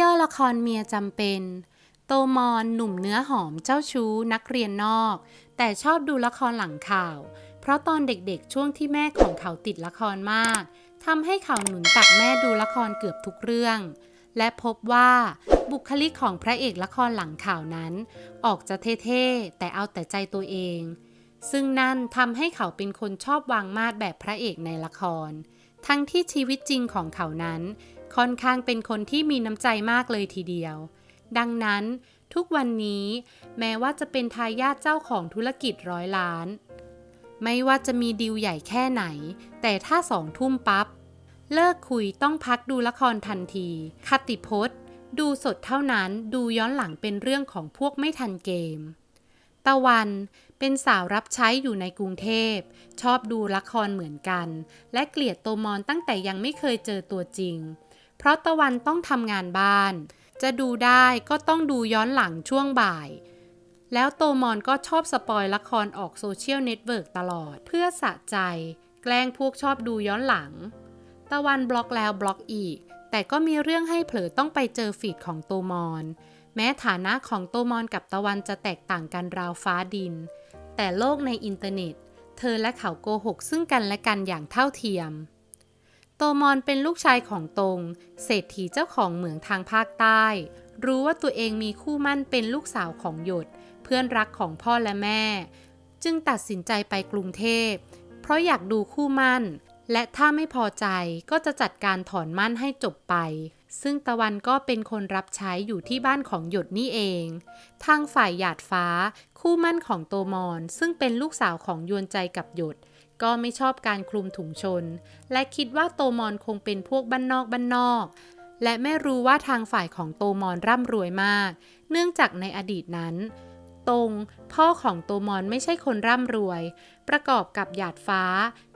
ย่อละครเมียจำเป็น โตมอนหนุ่มเนื้อหอมเจ้าชู้นักเรียนนอก แต่ชอบดูละครหลังข่าว เพราะตอนเด็กๆช่วงที่แม่ของเขาติดละครมากทำให้เขาหนุนตักแม่ดูละครเกือบทุกเรื่อง และพบว่าบุคลิกของพระเอกละครหลังข่าวนั้น ออกจะเท่ๆ แต่เอาแต่ใจตัวเอง ซึ่งนั่นทำให้เขาเป็นคนชอบวางมาดแบบพระเอกในละคร ทั้งที่ชีวิตจริงของเขานั้น ค่อนข้างเป็นคนที่มีน้ำใจมากเลยทีเดียว ดังนั้นทุกวันนี้แม้ว่าจะเป็นทายาทเจ้าของธุรกิจร้อยล้าน ไม่ว่าจะมีดีลใหญ่แค่ไหน แต่ถ้าสองทุ่มปับ๊บ เลิกคุยต้องพักดูละครทันที คติพจน์ ดูสดเท่านั้นดูย้อนหลังเป็นเรื่องของพวกไม่ทันเกม ตะวันเป็นสาวรับใช้อยู่ในกรุงเทพ ชอบดูละครเหมือนกัน และเกลียดโตมอนตั้งแต่ยังไม่เคยเจอตัวจริง เพราะตะวันต้องทำงานบ้าน จะดูได้ก็ต้องดูย้อนหลังช่วงบ่าย แล้วโตมอนก็ชอบสปอยละครออกโซเชียลเน็ตเวิร์กตลอด เพื่อสะใจ แกล้งพวกชอบดูย้อนหลัง ตะวันบล็อกแล้วบล็อกอีก แต่ก็มีเรื่องให้เผลอต้องไปเจอฟีดของโตมอน แม้ฐานะของโตมอนกับตะวันจะแตกต่างกันราวฟ้าดิน แต่โลกในอินเทอร์เน็ต เธอและเขาโกหกซึ่งกันและกันอย่างเท่าเทียม โตมอนเป็นลูกชายของตง เศรษฐีเจ้าของเหมืองทางภาคใต้ รู้ว่าตัวเองมีคู่มั่นเป็นลูกสาวของหยด เพื่อนรักของพ่อและแม่ จึงตัดสินใจไปกรุงเทพ เพราะอยากดูคู่มั่น และถ้าไม่พอใจก็จะจัดการถอนมั่นให้จบไป ซึ่งตะวันก็เป็นคนรับใช้อยู่ที่บ้านของหยดนี่เอง ทางฝ่ายหยาดฟ้า คู่มั่นของโตมอน ซึ่งเป็นลูกสาวของยวนใจกับหยด ก็ไม่ชอบการคลุมถุงชน และคิดว่าโตมอนคงเป็นพวกบ้านนอกบ้านนอก และไม่รู้ว่าทางฝ่ายของโตมอนร่ำรวยมาก เนื่องจากในอดีตนั้น ตรงพ่อของโตมอนไม่ใช่คนร่ำรวย ประกอบกับหยาดฟ้า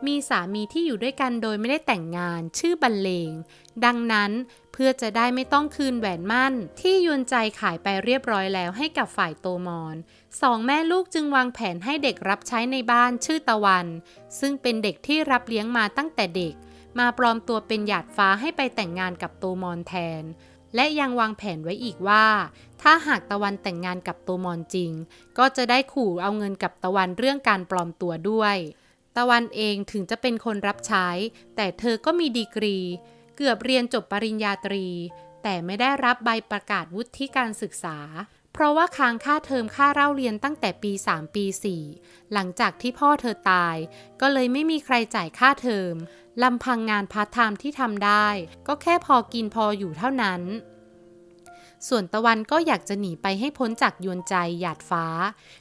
มีสามีที่อยู่ด้วยกันโดยไม่ได้แต่งงาน ชื่อบรรเลง ดังนั้นเพื่อจะได้ไม่ต้องคืนแหวนมั่น ที่ยวนใจขายไปเรียบร้อยแล้วให้กับฝ่ายโตมอนสองแม่ลูกจึงวางแผนให้เด็กรับใช้ในบ้านชื่อตะวัน ซึ่งเป็นเด็กที่รับเลี้ยงมาตั้งแต่เด็ก มาปลอมตัวเป็นหยาดฟ้าให้ไปแต่งงานกับโตมอนแทน และยังวางแผนไว้อีกว่า ถ้าหากตะวันแต่งงานกับโตมอนจริง ก็จะได้ขู่เอาเงินกับตะวันเรื่องการปลอมตัวด้วย ตะวันเองถึงจะเป็นคนรับใช้ แต่เธอก็มีดีกรี เกือบเรียนจบปริญญาตรี แต่ไม่ได้รับใบประกาศวุฒิการศึกษา เพราะว่าค้างค่าเทอมค่าเล่าเรียนตั้งแต่ปี 3 ปี 4 หลังจากที่พ่อเธอตาย ก็เลยไม่มีใครจ่ายค่าเทอมลำพังงานพาร์ทไทม์ที่ทำได้ ก็แค่พอกินพออยู่เท่านั้น ส่วนตะวันก็อยากจะหนีไปให้พ้นจากยวนใจหยาดฟ้า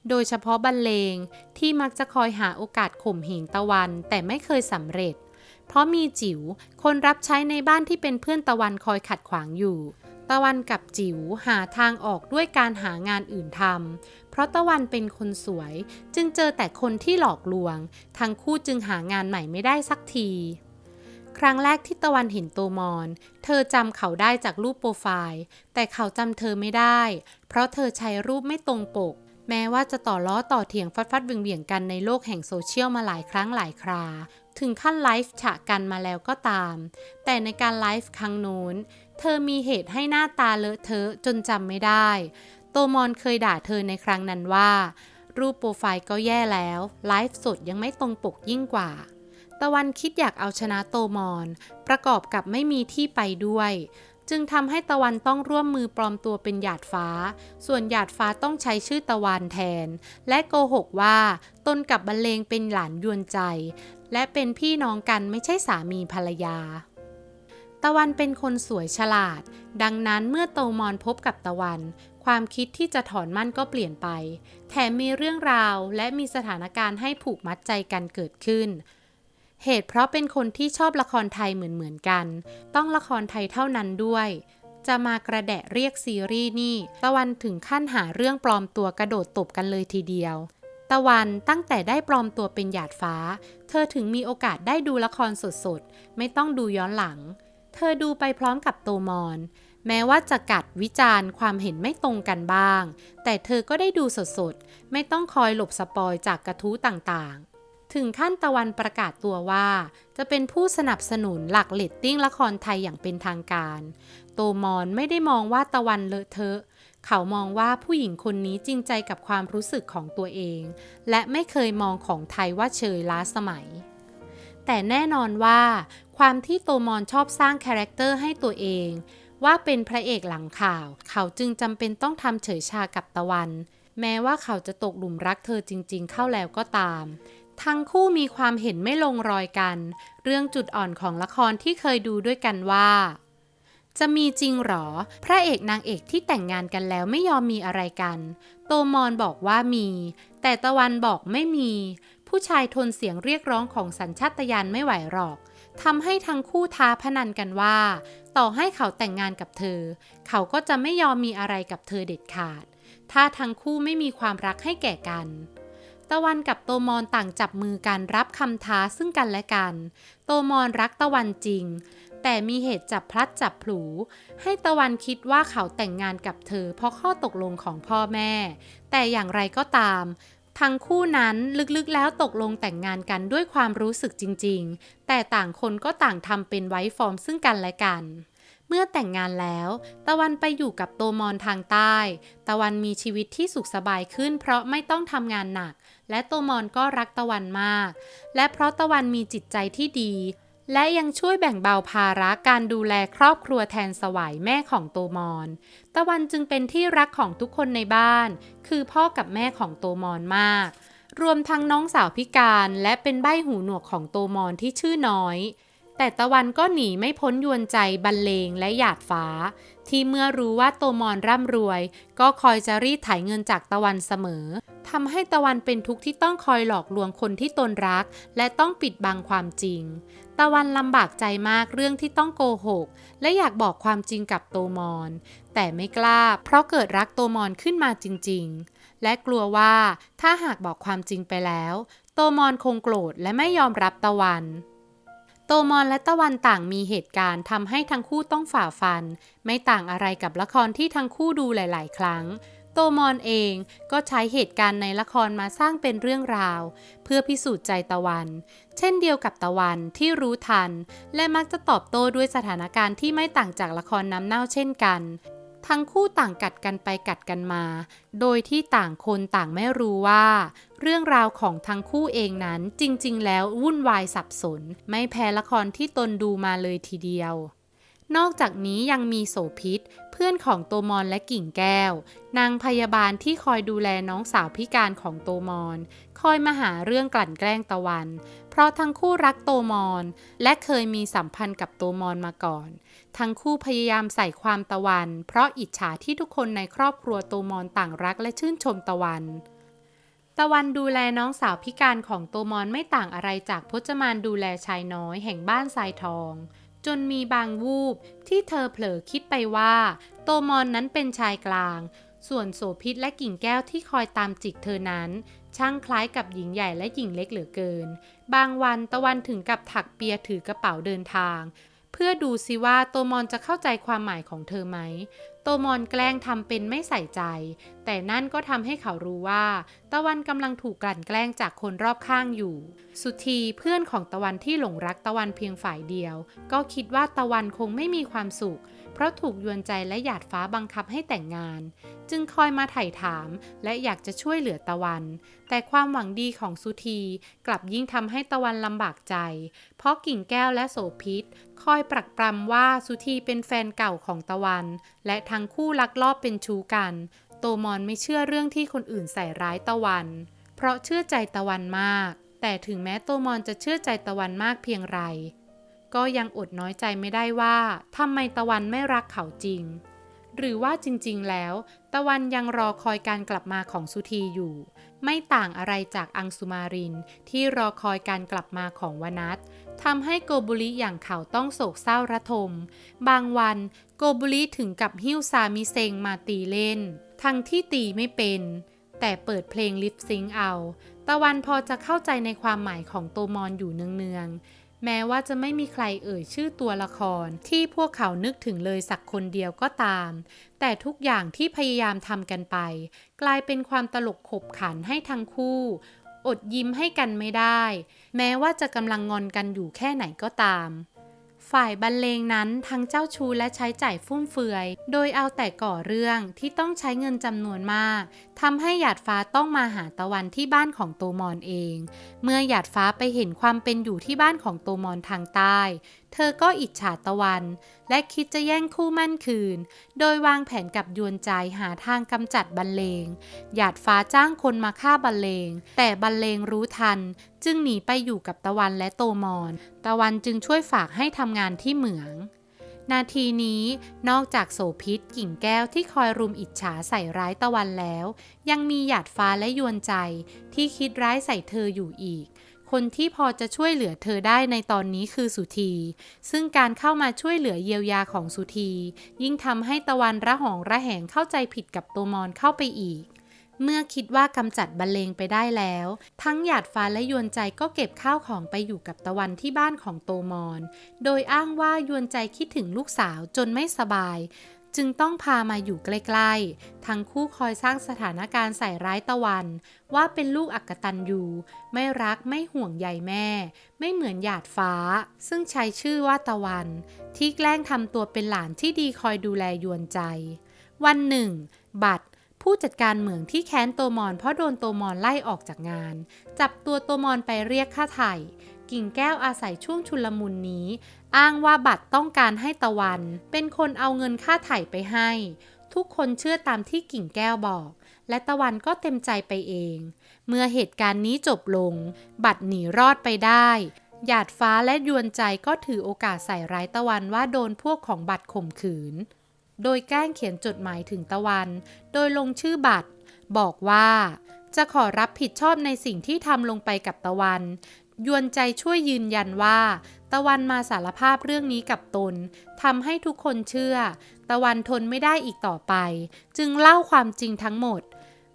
โดยเฉพาะบรรเลงที่มักจะคอยหาโอกาสข่มเหงตะวันแต่ไม่เคยสำเร็จ เพราะมีจิ๋วคนรับใช้ในบ้านที่เป็นเพื่อนตะวันคอยขัดขวางอยู่ ตะวันกับจิ๋วหาทางออกด้วยการหางานอื่นทำเพราะตะวันเป็นคนสวย จึงเจอแต่คนที่หลอกลวง ทั้งคู่จึงหางานใหม่ไม่ได้สักที ครั้งแรกที่ตะวันเห็นโตมอน เธอจำเขาได้จากรูปโปรไฟล์ แต่เขาจำเธอไม่ได้ เพราะเธอใช้รูปไม่ตรงปก แม้ว่าจะต่อล้อต่อเถียงฟัดฟัดเวียงๆกันในโลกแห่งโซเชียลมาหลายครั้งหลายครา ถึงขั้นไลฟ์ฉะกันมาแล้วก็ตาม แต่ในการไลฟ์ครั้งโน้น เธอมีเหตุให้หน้าตาเลอะเทอะจนจำไม่ได้ โตมอนเคยด่าเธอในครั้งนั้นว่า รูปโปรไฟล์ก็แย่แล้วไลฟ์สดยังไม่ตรงปกยิ่งกว่า ตะวันคิดอยากเอาชนะโตมอน ประกอบกับไม่มีที่ไปด้วย จึงทำให้ตะวันต้องร่วมมือปลอมตัวเป็นหยาดฟ้า ส่วนหยาดฟ้าต้องใช้ชื่อตะวันแทน และโกหกว่าตนกับบรรเลงเป็นหลานยวนใจ และเป็นพี่น้องกันไม่ใช่สามีภรรยาตะวันเป็นคนสวยฉลาด ดังนั้นเมื่อโตมอนพบกับตะวัน ความคิดที่จะถอนมั่นก็เปลี่ยนไป แถมมีเรื่องราวและมีสถานการณ์ให้ผูกมัดใจกันเกิดขึ้น เหตุเพราะเป็นคนที่ชอบละครไทยเหมือนๆกัน ต้องละครไทยเท่านั้นด้วย จะมากระแดะเรียกซีรีส์นี่ ตะวันถึงขั้นหาเรื่องปลอมตัวกระโดดตบกันเลยทีเดียว ตะวันตั้งแต่ได้ปลอมตัวเป็นหยาดฟ้า เธอถึงมีโอกาสได้ดูละครสดๆ ไม่ต้องดูย้อนหลัง เธอดูไปพร้อมกับโตมอน แม้ว่าจะกัดวิจารณ์ความเห็นไม่ตรงกันบ้าง แต่เธอก็ได้ดูสดๆ ไม่ต้องคอยหลบสปอยจากกระทู้ต่างๆ ถึงขั้นตะวันประกาศตัวว่า จะเป็นผู้สนับสนุนหลักเลตติ้งละครไทยอย่างเป็นทางการ โตมอนไม่ได้มองว่าตะวันเลอะเทอะ เขามองว่าผู้หญิงคนนี้จริงใจกับความรู้สึกของตัวเอง และไม่เคยมองของไทยว่าเชยล้าสมัย แต่แน่นอนว่า ความที่โตมอนชอบสร้างคาแรคเตอร์ให้ตัวเอง ว่าเป็นพระเอกหลังข่าว เขาจึงจำเป็นต้องทำเฉยชากับตะวัน แม้ว่าเขาจะตกหลุมรักเธอจริง ๆ เข้าแล้วก็ตาม ทั้งคู่มีความเห็นไม่ลงรอยกัน เรื่องจุดอ่อนของละครที่เคยดูด้วยกันว่า จะมีจริงหรอ พระเอกนางเอกที่แต่งงานกันแล้วไม่ยอมมีอะไรกัน โตมอนบอกว่ามี แต่ตะวันบอกไม่มี ผู้ชายทนเสียงเรียกร้องของสัญชาตญาณไม่ไหวหรอกทำให้ทั้งคู่ท้าพนันกันว่า ต่อให้เขาแต่งงานกับเธอ เขาก็จะไม่ยอมมีอะไรกับเธอเด็ดขาด ถ้าทั้งคู่ไม่มีความรักให้แก่กัน ตะวันกับโตมอนต่างจับมือกันรับคำท้าซึ่งกันและกัน โตมอนรักตะวันจริง แต่มีเหตุจับพลัดจับผลู ให้ตะวันคิดว่าเขาแต่งงานกับเธอเพราะข้อตกลงของพ่อแม่ แต่อย่างไรก็ตามทั้งคู่นั้นลึกๆแล้วตกลงแต่งงานกันด้วยความรู้สึกจริง ๆ แต่ต่างคนก็ต่างทำเป็นไว้ฟอร์มซึ่งกันและกัน เมื่อแต่งงานแล้ว ตะวันไปอยู่กับโตมอนทางใต้ ตะวันมีชีวิตที่สุขสบายขึ้น เพราะไม่ต้องทำงานหนัก และโตมอนก็รักตะวันมาก และเพราะตะวันมีจิตใจที่ดี และยังช่วยแบ่งเบาภาระการดูแลครอบครัวแทนสวายแม่ของโตมอน ตะวันจึงเป็นที่รักของทุกคนในบ้าน คือพ่อกับแม่ของโตมอนมากรวมทั้งน้องสาวพิการและเป็นใบ้หูหนวกของโตมอนที่ชื่อน้อย แต่ตะวันก็หนีไม่พ้นยวนใจบรรเลงและหยาดฟ้า ที่เมื่อรู้ว่าโตมอนร่ำรวย ก็คอยจะรีดไถเงินจากตะวันเสมอทำให้ตะวันเป็นทุกข์ที่ต้องคอยหลอกลวงคนที่ตนรัก และต้องปิดบังความจริง ตะวันลำบากใจมากเรื่องที่ต้องโกหก และอยากบอกความจริงกับโตมอน แต่ไม่กล้า เพราะเกิดรักโตมอนขึ้นมาจริง ๆ และกลัวว่าถ้าหากบอกความจริงไปแล้ว โตมอนคงโกรธและไม่ยอมรับตะวัน ตมอนและตะวันต่างมีเหตุการณ์ทำให้ทั้งคู่ต้องฝ่าฟัน ไม่ต่างอะไรกับละครที่ทั้งคู่ดูหลาย ๆ ครั้ง โตมอนเองก็ใช้เหตุการณ์ในละครมาสร้างเป็นเรื่องราว เพื่อพิสูจน์ใจตะวัน เช่นเดียวกับตะวันที่รู้ทัน และมักจะตอบโต้ด้วยสถานการณ์ที่ไม่ต่างจากละครน้ำเน่าเช่นกัน ทั้งคู่ต่างกัดกันไปกัดกันมา โดยที่ต่างคนต่างไม่รู้ว่า เรื่องราวของทั้งคู่เองนั้นจริงๆ แล้ววุ่นวายสับสน ไม่แพ้ละครที่ตนดูมาเลยทีเดียว นอกจากนี้ยังมีโสพิษ เพื่อนของโตมอนและกิ่งแก้ว นางพยาบาลที่คอยดูแลน้องสาวพิการของโตมอน คอยมาหาเรื่องกลั่นแกล้งตะวัน เพราะทั้งคู่รักโตมอน และเคยมีสัมพันธ์กับโตมอนมาก่อน ทั้งคู่พยายามใส่ความตะวัน เพราะอิจฉาที่ทุกคนในครอบครัวโตมอนต่างรักและชื่นชมตะวันตะวันดูแลน้องสาวพิการของโตมอนไม่ต่างอะไรจากพจมานดูแลชายน้อยแห่งบ้านทรายทอง จนมีบางวูบที่เธอเผลอคิดไปว่า โตมอนนั้นเป็นชายกลาง ส่วนโสพิษและกิ่งแก้วที่คอยตามจิกเธอนั้น ช่างคล้ายกับหญิงใหญ่และหญิงเล็กเหลือเกิน บางวันตะวันถึงกับถักเปียถือกระเป๋าเดินทาง เพื่อดูซิว่าโตมอนจะเข้าใจความหมายของเธอไหม โตมอนแกล้งทำเป็นไม่ใส่ใจ แต่นั่นก็ทำให้เขารู้ว่า ตะวันกำลังถูกกลั่นแกล้งจากคนรอบข้างอยู่ สุธีเพื่อนของตะวันที่หลงรักตะวันเพียงฝ่ายเดียว ก็คิดว่าตะวันคงไม่มีความสุข เพราะถูกยวนใจและหยาดฟ้าบังคับให้แต่งงาน จึงคอยมาไถ่ถามและอยากจะช่วยเหลือตะวัน แต่ความหวังดีของสุธีกลับยิ่งทำให้ตะวันลำบากใจ เพราะกิ่งแก้วและโสพิษคอยปรักปรำว่าสุธีเป็นแฟนเก่าของตะวัน และทั้งคู่ลักลอบเป็นชู้กัน โตมอนไม่เชื่อเรื่องที่คนอื่นใส่ร้ายตะวัน เพราะเชื่อใจตะวันมาก แต่ถึงแม้โตมอนจะเชื่อใจตะวันมากเพียงไร ก็ยังอดน้อยใจไม่ได้ว่าทำไมตะวันไม่รักเขาจริง หรือว่าจริงๆแล้ว ตะวันยังรอคอยการกลับมาของสุธีอยู่ ไม่ต่างอะไรจากอังสุมารินที่รอคอยการกลับมาของวนัททำให้โกบุริอย่างเขาต้องโศกเศร้าระทม บางวันโกบุริถึงกับหิ้วซามิเซงมาตีเล่น ทั้งที่ตีไม่เป็น แต่เปิดเพลงลิปซิงเอา ตะวันพอจะเข้าใจในความหมายของโตมอนอยู่เนืองๆ แม้ว่าจะไม่มีใครเอ่ยชื่อตัวละคร ที่พวกเขานึกถึงเลยสักคนเดียวก็ตาม แต่ทุกอย่างที่พยายามทำกันไป กลายเป็นความตลกขบขันให้ทั้งคู่ อดยิ้มให้กันไม่ได้ แม้ว่าจะกำลังงอนกันอยู่แค่ไหนก็ตาม ฝ่ายบรรเลงนั้นทั้งเจ้าชู้และใช้จ่ายฟุ่มเฟือย โดยเอาแต่ก่อเรื่องที่ต้องใช้เงินจำนวนมากทำให้หยาดฟ้าต้องมาหาตะวันที่บ้านของโตมอนเอง เมื่อหยาดฟ้าไปเห็นความเป็นอยู่ที่บ้านของโตมอนทางใต้ เธอก็อิจฉาตะวัน และคิดจะแย่งคู่มั่นคืน โดยวางแผนกับยวนใจหาทางกำจัดบรรเลง หยาดฟ้าจ้างคนมาฆ่าบรรเลง แต่บรรเลงรู้ทัน จึงหนีไปอยู่กับตะวันและโตมอน ตะวันจึงช่วยฝากให้ทำงานที่เหมือง นาทีนี้นอกจากโสพิษกิ่งแก้วที่คอยรุมอิจฉาใส่ร้ายตะวันแล้ว ยังมีหยาดฟ้าและยวนใจที่คิดร้ายใส่เธออยู่อีก คนที่พอจะช่วยเหลือเธอได้ในตอนนี้คือสุธี ซึ่งการเข้ามาช่วยเหลือเยียวยาของสุธี ยิ่งทำให้ตะวันระหองระแหงเข้าใจผิดกับโตมอนเข้าไปอีก เมื่อคิดว่ากำจัดบรรเลงไปได้แล้ว ทั้งหยาดฟ้าและยวนใจก็เก็บข้าวของไปอยู่กับตะวันที่บ้านของโตมอน โดยอ้างว่ายวนใจคิดถึงลูกสาวจนไม่สบาย จึงต้องพามาอยู่ใกล้ๆ ทั้งคู่คอยสร้างสถานการณ์ใส่ร้ายตะวัน ว่าเป็นลูกอักตันยูไม่รักไม่ห่วงใยแม่ ไม่เหมือนหยาดฟ้า ซึ่งใช้ชื่อว่าตะวัน ที่แกล้งทำตัวเป็นหลานที่ดีคอยดูแลยวนใจ วันหนึ่ง บัตรผู้จัดการเหมืองที่แค้นโตมอนเพราะโดนโตมอนไล่ออกจากงาน จับตัวโตมอนไปเรียกค่าไถ่กิ่งแก้วอาศัยช่วงชุลมุนนี้ อ้างว่าบัตรต้องการให้ตะวัน เป็นคนเอาเงินค่าไถ่ไปให้ ทุกคนเชื่อตามที่กิ่งแก้วบอก และตะวันก็เต็มใจไปเอง เมื่อเหตุการณ์นี้จบลง บัตรหนีรอดไปได้ หยาดฟ้าและยวนใจก็ถือโอกาสใส่ร้ายตะวันว่าโดนพวกของบัตรข่มขืน โดยแกล้งเขียนจดหมายถึงตะวัน โดยลงชื่อบัตร บอกว่า จะขอรับผิดชอบในสิ่งที่ทำลงไปกับตะวันยวนใจช่วยยืนยันว่า ตะวันมาสารภาพเรื่องนี้กับตนทำให้ทุกคนเชื่อ ตะวันทนไม่ได้อีกต่อไป จึงเล่าความจริงทั้งหมด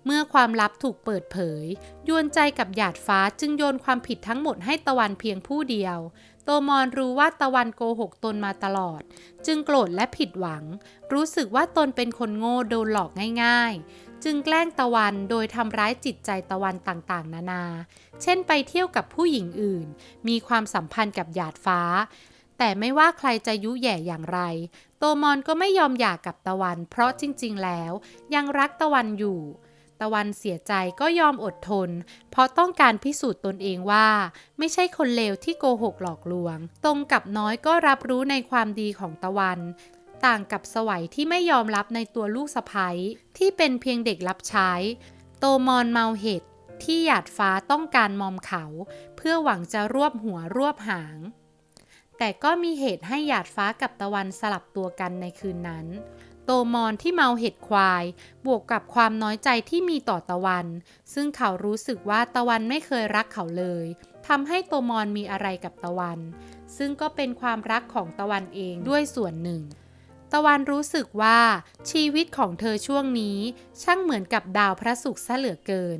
เมื่อความลับถูกเปิดเผย ยวนใจกับหยาดฟ้าจึงโยนความผิดทั้งหมดให้ตะวันเพียงผู้เดียวโตมอนรู้ว่าตะวันโกหกตนมาตลอด จึงโกรธและผิดหวัง รู้สึกว่าตนเป็นคนโง่โดนหลอกง่าย ๆ จึงแกล้งตะวันโดยทำร้ายจิตใจตะวันต่างๆ นานา เช่นไปเที่ยวกับผู้หญิงอื่น มีความสัมพันธ์กับหยาดฟ้า แต่ไม่ว่าใครจะยุแย่อย่างไร โตมอนก็ไม่ยอมหย่ากับตะวัน เพราะจริง ๆ แล้ว ยังรักตะวันอยู่ตะวันเสียใจก็ยอมอดทน เพราะต้องการพิสูจน์ตนเองว่า ไม่ใช่คนเลวที่โกหกหลอกลวง ตรงกับน้อยก็รับรู้ในความดีของตะวัน ต่างกับสวัยที่ไม่ยอมรับในตัวลูกสะใภ้ที่เป็นเพียงเด็กรับใช้ โตมอนเมาเหตุที่หยาดฟ้าต้องการมอมเขา เพื่อหวังจะรวบหัวรวบหาง แต่ก็มีเหตุให้หยาดฟ้ากับตะวันสลับตัวกันในคืนนั้น โตมอนที่เมาเห็ดควาย บวกกับความน้อยใจที่มีต่อตะวัน ซึ่งเขารู้สึกว่าตะวันไม่เคยรักเขาเลยทำให้โตมอนมีอะไรกับตะวัน ซึ่งก็เป็นความรักของตะวันเองด้วยส่วนหนึ่ง ตะวันรู้สึกว่าชีวิตของเธอช่วงนี้ช่างเหมือนกับดาวพระศุกร์ซะเหลือเกิน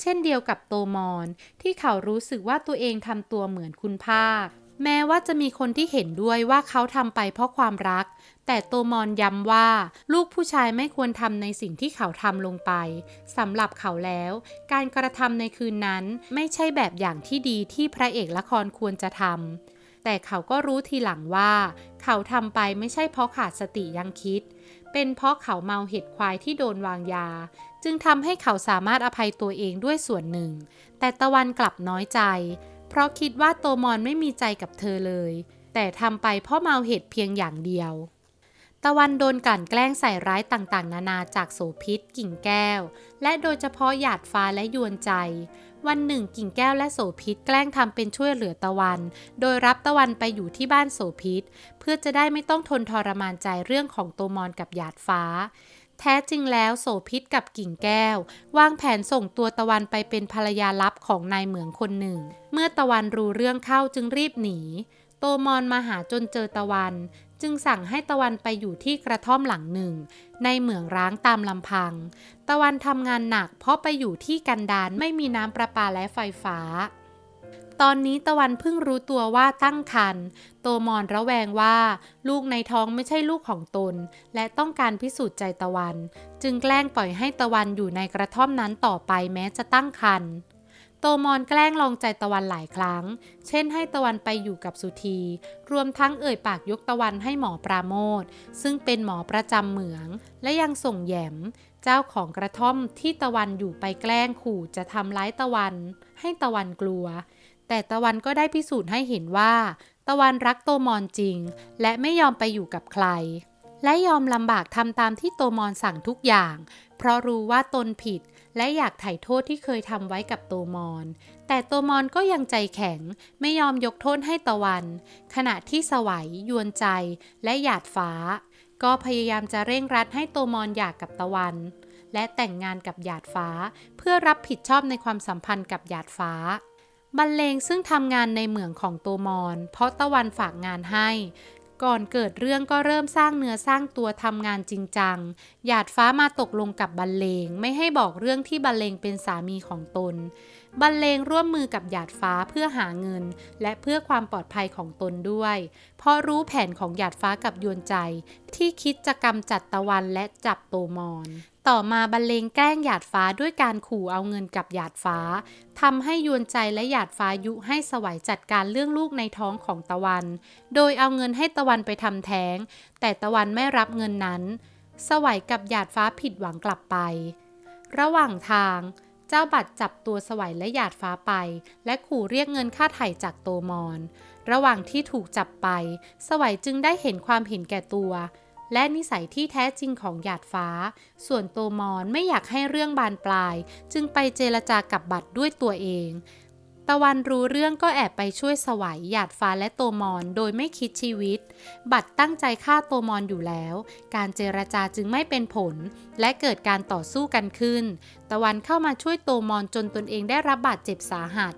เช่นเดียวกับโตมอน ที่เขารู้สึกว่าตัวเองทำตัวเหมือนคุณภาค แม้ว่าจะมีคนที่เห็นด้วยว่าเขาทำไปเพราะความรัก แต่โตมอนย้ำว่า ลูกผู้ชายไม่ควรทำในสิ่งที่เขาทำลงไปสำหรับเขาแล้ว การกระทำในคืนนั้นไม่ใช่แบบอย่างที่ดีที่พระเอกละครควรจะทำ แต่เขาก็รู้ทีหลังว่า เขาทำไปไม่ใช่เพราะขาดสติยังคิด เป็นเพราะเขาเมาเห็ดควายที่โดนวางยา จึงทำให้เขาสามารถอภัยตัวเองด้วยส่วนหนึ่ง แต่ตะวันกลับน้อยใจ เพราะคิดว่าโตมอนไม่มีใจกับเธอเลย แต่ทำไปเพราะเมาเห็ดเพียงอย่างเดียวตะวันโดนกลั่นแกล้งใส่ร้ายต่างๆ นานาจากโสพิษ กิ่งแก้ว และโดยเฉพาะหยาดฟ้าและยวนใจ วันหนึ่งกิ่งแก้วและโสพิษแกล้งทำเป็นช่วยเหลือตะวัน โดยรับตะวันไปอยู่ที่บ้านโสพิษ เพื่อจะได้ไม่ต้องทนทรมานใจเรื่องของโตมอนกับหยาดฟ้า แท้จริงแล้วโสพิษกับกิ่งแก้ว วางแผนส่งตัวตะวันไปเป็นภรรยาลับของนายเหมืองคนหนึ่ง เมื่อตะวันรู้เรื่องเข้าจึงรีบหนี โตมอนมาหาจนเจอตะวัน จึงสั่งให้ตะวันไปอยู่ที่กระท่อมหลังหนึ่ง ในเหมืองร้างตามลำพัง ตะวันทำงานหนักเพราะไปอยู่ที่กันดารไม่มีน้ำประปาและไฟฟ้า ตอนนี้ตะวันเพิ่งรู้ตัวว่าตั้งครรภ์โตมอนระแวงว่า ลูกในท้องไม่ใช่ลูกของตน และต้องการพิสูจน์ใจตะวัน จึงแกล้งปล่อยให้ตะวันอยู่ในกระท่อมนั้นต่อไปแม้จะตั้งครรภ์ โตมอนแกล้งลองใจตะวันหลายครั้ง เช่นให้ตะวันไปอยู่กับสุธี รวมทั้งเอ่ยปากยกตะวันให้หมอปราโมทซึ่งเป็นหมอประจำเหมือง และยังส่งแยมเจ้าของกระท่อมที่ตะวันอยู่ไปแกล้งขู่จะทำร้ายตะวัน ให้ตะวันกลัว แต่ตะวันก็ได้พิสูจน์ให้เห็นว่า ตะวันรักโตมอนจริง และไม่ยอมไปอยู่กับใคร และยอมลำบากทำตามที่โตมอนสั่งทุกอย่าง เพราะรู้ว่าตนผิด และอยากไถ่โทษที่เคยทำไว้กับโตมอน แต่โตมอนก็ยังใจแข็งไม่ยอมยกโทษให้ตะวัน ขณะที่สวัยยวนใจและหยาดฟ้า ก็พยายามจะเร่งรัดให้โตมอนหย่ากกับตะวัน และแต่งงานกับหยาดฟ้าเพื่อรับผิดชอบในความสัมพันธ์กับหยาดฟ้าบรรเลงซึ่งทำงานในเหมืองของโตมอน เพราะตะวันฝากงานให้ ก่อนเกิดเรื่องก็เริ่มสร้างเนื้อสร้างตัวทำงานจริงจัง หยาดฟ้ามาตกลงกับบรรเลง ไม่ให้บอกเรื่องที่บรรเลงเป็นสามีของตน บรรเลงร่วมมือกับหยาดฟ้าเพื่อหาเงิน และเพื่อความปลอดภัยของตนด้วย เพราะรู้แผนของหยาดฟ้ากับยวนใจ ที่คิดจะกำจัดตะวันและจับโตมอน ต่อมาบรรเลงแกล้งหยาดฟ้าด้วยการขู่เอาเงินกับหยาดฟ้าทำให้ยวนใจและหยาดฟ้ายุให้สวัยจัดการเรื่องลูกในท้องของตะวัน โดยเอาเงินให้ตะวันไปทำแท้ง แต่ตะวันไม่รับเงินนั้น สวัยกับหยาดฟ้าผิดหวังกลับไป ระหว่างทางเจ้าบัตรจับตัวสวัยและหยาดฟ้าไป และขู่เรียกเงินค่าไถ่จากโตมอน ระหว่างที่ถูกจับไป สวัยจึงได้เห็นความเห็นแก่ตัว และนิสัยที่แท้จริงของหยาดฟ้า ส่วนโตมอนไม่อยากให้เรื่องบานปลาย จึงไปเจรจากับบัตรด้วยตัวเอง ตะวันรู้เรื่องก็แอบไปช่วยสวัยหยาดฟ้าและโตมอนโดยไม่คิดชีวิต บัตรตั้งใจฆ่าโตมอนอยู่แล้ว การเจรจาจึงไม่เป็นผล และเกิดการต่อสู้กันขึ้น ตะวันเข้ามาช่วยโตมอนจนตนเองได้รับบาดเจ็บสาหัส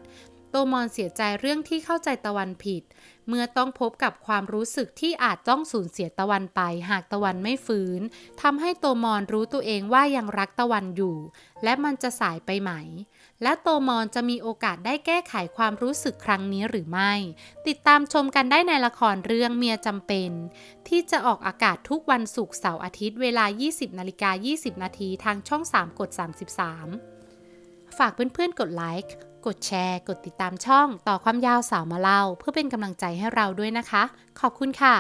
โตมอนเสียใจเรื่องที่เข้าใจตะวันผิด เมื่อต้องพบกับความรู้สึกที่อาจต้องสูญเสียตะวันไป หากตะวันไม่ฟื้นทำให้โตมอนรู้ตัวเองว่ายังรักตะวันอยู่ และมันจะสายไปไหม และโตมอนจะมีโอกาสได้แก้ไขความรู้สึกครั้งนี้หรือไม่ ติดตามชมกันได้ในละครเรื่องเมียจำเป็น ที่จะออกอากาศทุกวันศุกร์เสาร์อาทิตย์เวลา 20นาฬิกา20 นาทีทางช่อง 3 กด 33 ฝากเพื่อนๆกดไลค์ กดแชร์ กดติดตามช่องต่อความยาวสาวมาเล่า เพื่อเป็นกำลังใจให้เราด้วยนะคะ ขอบคุณค่ะ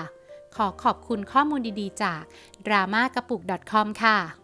ขอขอบคุณข้อมูลดีๆ จาก drama กระปุก .com ค่ะ